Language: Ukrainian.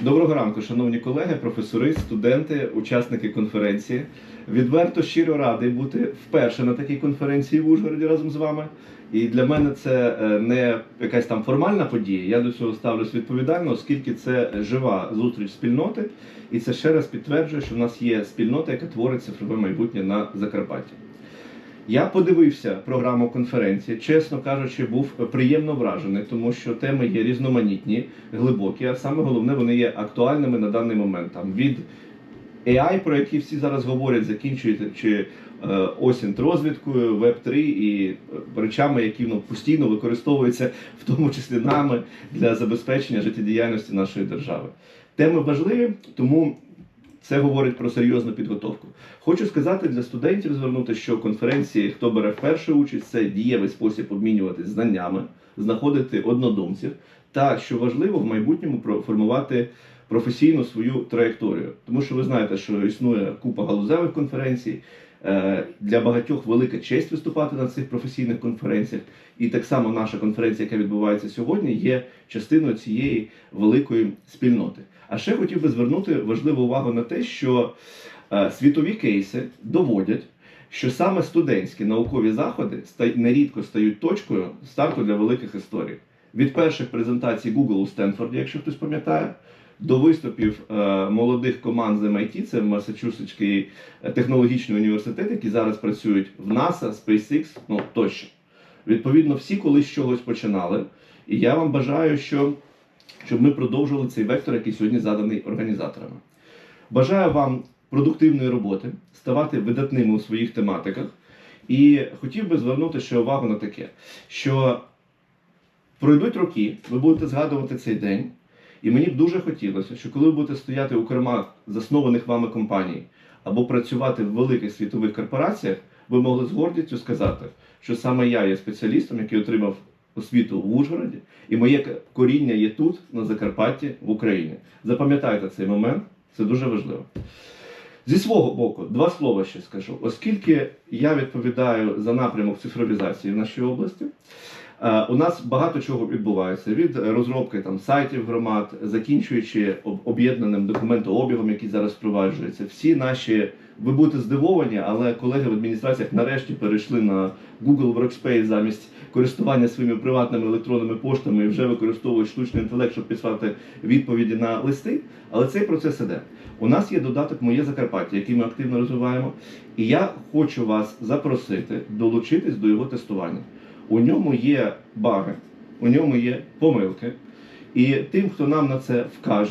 Доброго ранку, шановні колеги, професори, студенти, учасники конференції. Відверто щиро радий бути вперше на такій конференції в Ужгороді разом з вами. І для мене це е, не якась там формальна подія. Я до цього ставлюсь відповідально, оскільки це жива зустріч спільноти, і це ще раз підтверджує, що в нас є спільнота, яка творить цифрове майбутнє на Закарпатті. Я подивився програму конференції, чесно кажучи, був приємно вражений, тому що теми є різноманітні, глибокі, а саме головне, вони є актуальними на даний момент. Там від AI, про які всі зараз говорять, закінчуючи е, осінт розвідкою, Web3 і е, речами, які ну, постійно використовуються, в тому числі нами для забезпечення життєдіяльності нашої держави. Теми важливі, тому це говорить про серйозну підготовку. Хочу сказати для студентів звернути, що конференції, хто бере вперше участь, це дієвий спосіб обмінюватися знаннями, знаходити однодумців, та що важливо в майбутньому формувати професійну свою траєкторію. Тому що ви знаєте, що існує купа галузевих конференцій. Е, Для багатьох велика честь виступати на цих професійних конференціях. І так само наша конференція, яка відбувається сьогодні, є частиною цієї великої спільноти. А ще хотів би звернути важливу увагу на те, що е, світові кейси доводять, що саме студентські наукові заходи нерідко стають точкою старту для великих історій. Від перших презентацій Google у Стенфорді, якщо хтось пам'ятає, до виступів е, молодих команд з MIT, це Масачусетський технологічний університет, які зараз працюють в NASA, SpaceX, ну тощо. Відповідно, всі колись чогось починали. І я вам бажаю, що, щоб ми продовжували цей вектор, який сьогодні заданий організаторами. Бажаю вам продуктивної роботи, ставати видатними у своїх тематиках. І хотів би звернути ще увагу на таке, що пройдуть роки, ви будете згадувати цей день, і мені б дуже хотілося, що коли ви будете стояти у кермах заснованих вами компаній або працювати в великих світових корпораціях, ви могли з гордістю сказати, що саме я є спеціалістом, який отримав освіту в Ужгороді, і моє коріння є тут, на Закарпатті, в Україні. Запам'ятайте цей момент, це дуже важливо. Зі свого боку, два слова ще скажу. Оскільки я відповідаю за напрямок цифровізації в нашій області, у нас багато чого відбувається від розробки там сайтів громад, закінчуючи об'єднаним документообігом, який зараз впроваджується. Всі наші ви будете здивовані, але колеги в адміністраціях нарешті перейшли на Google Workspace замість користування своїми приватними електронними поштами і вже використовують штучний інтелект, щоб писати відповіді на листи. Але цей процес іде. У нас є додаток Моє Закарпаття, який ми активно розвиваємо. І я хочу вас запросити долучитись до його тестування. У ньому є баги, у ньому є помилки. І тим, хто нам на це вкаже,